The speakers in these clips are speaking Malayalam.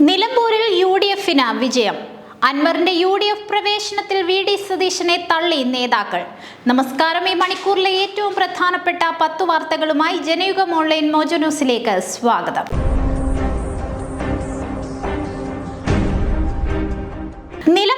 നിലമ്പൂരിൽ യു ഡി എഫിന് വിജയം. അൻവറിന്റെ യു ഡി എഫ് പ്രവേശനത്തിൽ വി ഡി സതീശനെ തള്ളി നേതാക്കൾ. നമസ്കാരം. ഈ മണിക്കൂറിലെ ഏറ്റവും പ്രധാനപ്പെട്ട പത്തു വാർത്തകളുമായി ജനയുഗം ഓൺലൈൻ മോജോ ന്യൂസിലേക്ക് സ്വാഗതം. നിയമസഭാ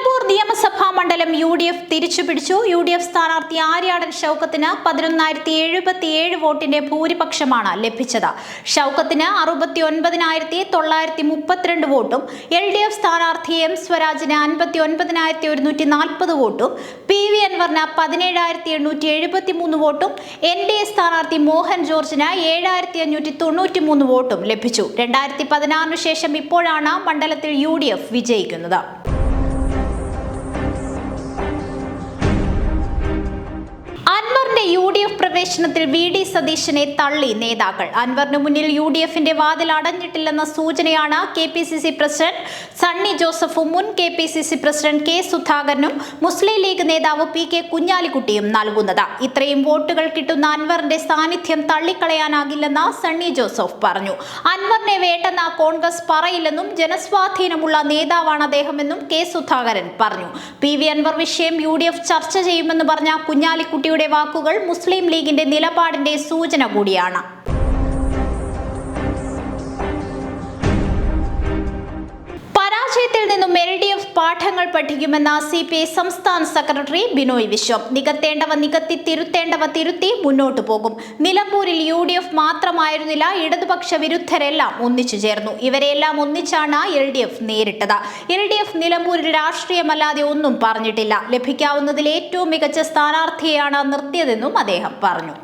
മണ്ഡലം യു ഡി എഫ് തിരിച്ചുപിടിച്ചു. യു ഡി എഫ് സ്ഥാനാർത്ഥി ആര്യാടൻ ഷൗക്കത്തിന് പതിനൊന്നായിരത്തി എഴുപത്തിയേഴ് വോട്ടിന്റെ ഭൂരിപക്ഷമാണ് ലഭിച്ചത്. ഷൗക്കത്തിന് അറുപത്തി ഒൻപതിനായിരത്തി തൊള്ളായിരത്തി മുപ്പത്തിരണ്ട് വോട്ടും എൽ ഡി എഫ് സ്ഥാനാർത്ഥി എം സ്വരാജിന് അൻപത്തി ഒൻപതിനായിരത്തി ഒരുന്നൂറ്റി നാൽപ്പത് വോട്ടും പി വി അൻവറിന് പതിനേഴായിരത്തി എണ്ണൂറ്റി എഴുപത്തി മൂന്ന് വോട്ടും എൻ ഡി എ സ്ഥാനാർത്ഥി മോഹൻ ജോർജിന് ഏഴായിരത്തി അഞ്ഞൂറ്റി തൊണ്ണൂറ്റി മൂന്ന് വോട്ടും ലഭിച്ചു. രണ്ടായിരത്തി പതിനാറിന് ശേഷം ഇപ്പോഴാണ് മണ്ഡലത്തിൽ യു ഡി എഫ് വിജയിക്കുന്നത്. അൻവറിന്റെ യു ഡി എഫ് പ്രവേശനത്തിൽ വി ഡി സതീശനെ തള്ളി നേതാക്കൾ. അൻവറിന് മുന്നിൽ യു ഡി എഫിന്റെ വാതിൽ അടഞ്ഞിട്ടില്ലെന്ന സൂചനയാണ് K P C C president Sunny ജോസഫും മുൻ K P C C president K സുധാകരനും മുസ്ലിം ലീഗ് നേതാവ് പി കെ കുഞ്ഞാലിക്കുട്ടിയും നൽകുന്നത്. ഇത്രയും വോട്ടുകൾ കിട്ടുന്ന അൻവറിന്റെ സാന്നിധ്യം തള്ളിക്കളയാനാകില്ലെന്ന് സണ്ണി ജോസഫ് പറഞ്ഞു. അൻവറിനെ വേണ്ടെന്ന കോൺഗ്രസ് പറയില്ലെന്നും ജനസ്വാധീനമുള്ള നേതാവാണ് അദ്ദേഹമെന്നും കെ സുധാകരൻ പറഞ്ഞു. പി വി അൻവർ വിഷയം യു ഡി എഫ് ചർച്ച ചെയ്യുമെന്ന് പറഞ്ഞ കുഞ്ഞാലിക്കുട്ടിയുടെ വാക്കുകൾ മുസ്ലിം ലീഗിന്റെ നിലപാടിന്റെ സൂചന കൂടിയാണ് പരാജയത്തിൽ നിന്നും എൽ ഡി എഫ് പാഠങ്ങൾ പഠിക്കുമെന്ന സി പി ഐ സംസ്ഥാന സെക്രട്ടറി ബിനോയ് വിശ്വം. നികത്തേണ്ടവ നികത്തി തിരുത്തേണ്ടവ തിരുത്തി മുന്നോട്ടു പോകും. നിലമ്പൂരിൽ യു ഡി എഫ് മാത്രമായിരുന്നില്ല ഇടതുപക്ഷ വിരുദ്ധരെല്ലാം ഒന്നിച്ചു ചേർന്നു. ഇവരെല്ലാം ഒന്നിച്ചാണ് എൽ ഡി എഫ് നേരിട്ടത്. എൽ ഡി എഫ് നിലമ്പൂരിൽ രാഷ്ട്രീയമല്ലാതെ ഒന്നും പറഞ്ഞിട്ടില്ല. ലഭിക്കാവുന്നതിൽ ഏറ്റവും മികച്ച സ്ഥാനാർത്ഥിയെയാണ് നിർത്തിയതെന്നും അദ്ദേഹം പറഞ്ഞു.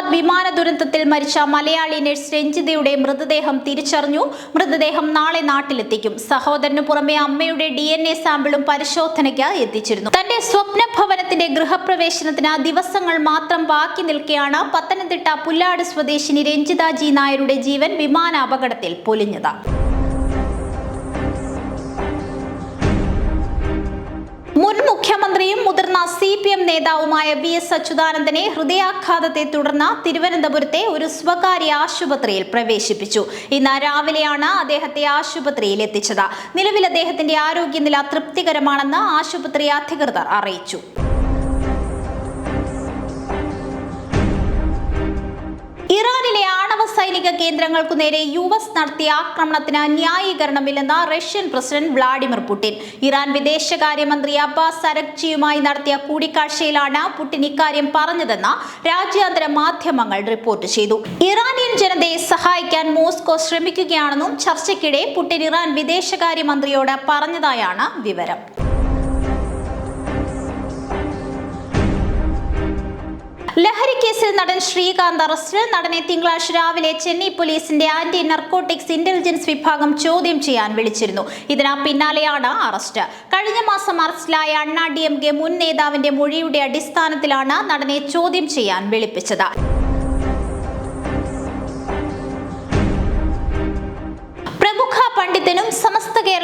അഹമ്മദാബാദ് വിമാന ദുരന്തത്തിൽ മരിച്ച മലയാളി നഴ്സ് രഞ്ജിതയുടെ മൃതദേഹം തിരിച്ചറിഞ്ഞു. മൃതദേഹം നാളെ നാട്ടിലെത്തിക്കും. സഹോദരനു പുറമെ അമ്മയുടെ ഡി എൻ എ സാമ്പിളും പരിശോധനയ്ക്ക് എത്തിച്ചിരുന്നു. തന്റെ സ്വപ്ന ഭവനത്തിന്റെ ഗൃഹപ്രവേശനത്തിന് ദിവസങ്ങൾ മാത്രം ബാക്കി നിൽക്കെയാണ് പത്തനംതിട്ട പുല്ലാട് സ്വദേശിനി രഞ്ജിത ജി നായരുടെ ജീവൻ വിമാന അപകടത്തിൽ പൊലിഞ്ഞത്. മുൻ മുഖ്യമന്ത്രിയും മുതിർന്ന സി പി എം നേതാവുമായ വി എസ് അച്യുതാനന്ദനെ ഹൃദയാഘാതത്തെ തുടർന്ന് തിരുവനന്തപുരത്തെ ഒരു സ്വകാര്യ ആശുപത്രിയിൽ പ്രവേശിപ്പിച്ചു. ഇന്ന് രാവിലെയാണ് അദ്ദേഹത്തെ ആശുപത്രിയിൽ എത്തിച്ചത്. നിലവിൽ അദ്ദേഹത്തിന്റെ ആരോഗ്യനില തൃപ്തികരമാണെന്ന് ആശുപത്രി അധികൃതർ അറിയിച്ചു. ഇറാനിലെ സൈനിക കേന്ദ്രങ്ങൾക്കു നേരെ യു എസ് നടത്തിയ ആക്രമണത്തിന് ന്യായീകരണമില്ലെന്ന് Russian president Vladimir Putin. Iran വിദേശകാര്യമന്ത്രി അബ്ബാസ് സരക്ചിയുമായി നടത്തിയ കൂടിക്കാഴ്ചയിലാണ് പുടിൻ ഇക്കാര്യം പറഞ്ഞതെന്ന് രാജ്യാന്തര മാധ്യമങ്ങൾ റിപ്പോർട്ട് ചെയ്തു. ഇറാനിയൻ ജനതയെ സഹായിക്കാൻ മോസ്കോ ശ്രമിക്കുകയാണെന്നും ചർച്ചയ്ക്കിടെ പുടിൻ ഇറാൻ വിദേശകാര്യമന്ത്രിയോട് പറഞ്ഞതായാണ് വിവരം. ലഹരി കേസിൽ നടൻ ശ്രീകാന്ത് അറസ്റ്റ് നടനെ തിങ്കളാഴ്ച രാവിലെ ചെന്നൈ പോലീസിന്റെ ആന്റി നർക്കോട്ടിക്സ് ഇന്റലിജൻസ് വിഭാഗം ചോദ്യം ചെയ്യാൻ വിളിച്ചിരുന്നു. ഇതിന് പിന്നാലെയാണ് അറസ്റ്റ്. കഴിഞ്ഞ മാസം അറസ്റ്റിലായ അണ്ണാ ഡി എം കെ മുൻ നേതാവിന്റെ മൊഴിയുടെ അടിസ്ഥാനത്തിലാണ് നടനെ ചോദ്യം ചെയ്യാൻ വിളിപ്പിച്ചത്.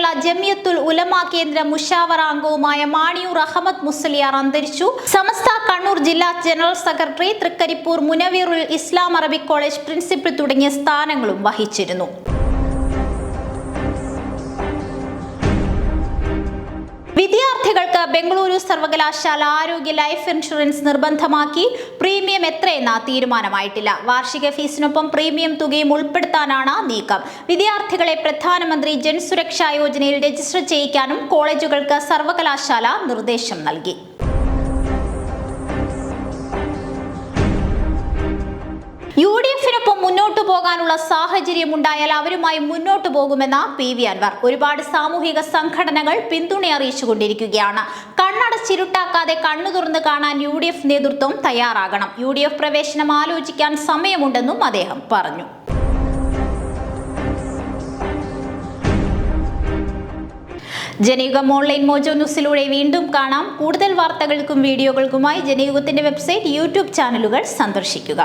കേരള ജമിയത്തുൽ ഉലമ കേന്ദ്ര മുഷാവറ അംഗവുമായ മാണിയൂർ അഹമ്മദ് മുസ്ലിയാർ അന്തരിച്ചു. സമസ്ത കണ്ണൂർ ജില്ലാ general secretary Thrikaripur Munaveerul Islam Arabic college principal തുടങ്ങിയ സ്ഥാനങ്ങളും വഹിച്ചിരുന്നു. വിദ്യാർത്ഥികൾക്ക് ബംഗളൂരു സർവകലാശാല ആരോഗ്യ ലൈഫ് ഇൻഷുറൻസ് നിർബന്ധമാക്കി പ്രീമിയം എത്രയെന്ന തീരുമാനമായിട്ടില്ല. വാർഷിക ഫീസിനൊപ്പം പ്രീമിയം തുകയും ഉൾപ്പെടുത്താനാണ് നീക്കം. വിദ്യാർത്ഥികളെ പ്രധാനമന്ത്രി ജൻസുരക്ഷാ യോജനയിൽ രജിസ്റ്റർ ചെയ്യിക്കാനും കോളേജുകൾക്ക് സർവകലാശാല നിർദ്ദേശം നൽകി. മുന്നോട്ടു പോകാനുള്ള സാഹചര്യം ഉണ്ടായാൽ അവരുമായി മുന്നോട്ട് പോകുമെന്ന പി വി അൻവർ. ഒരുപാട് സാമൂഹിക സംഘടനകൾ പിന്തുണ അറിയിച്ചുകൊണ്ടിരിക്കുകയാണ്. കണ്ണടച്ചിരുട്ടാക്കാതെ കണ്ണു തുറന്ന് കാണാൻ യു ഡി എഫ് നേതൃത്വം തയ്യാറാകണം. യു ഡി എഫ് പ്രവേശനം ആലോചിക്കാൻ സമയമുണ്ടെന്നും അദ്ദേഹം പറഞ്ഞു. ജനയുഗം ഓൺലൈൻ മോജോ ന്യൂസിലൂടെ വീണ്ടും കാണാം. കൂടുതൽ വാർത്തകൾക്കും വീഡിയോകൾക്കുമായി ജനയുഗത്തിന്റെ വെബ്സൈറ്റ് യൂട്യൂബ് ചാനലുകൾ സന്ദർശിക്കുക.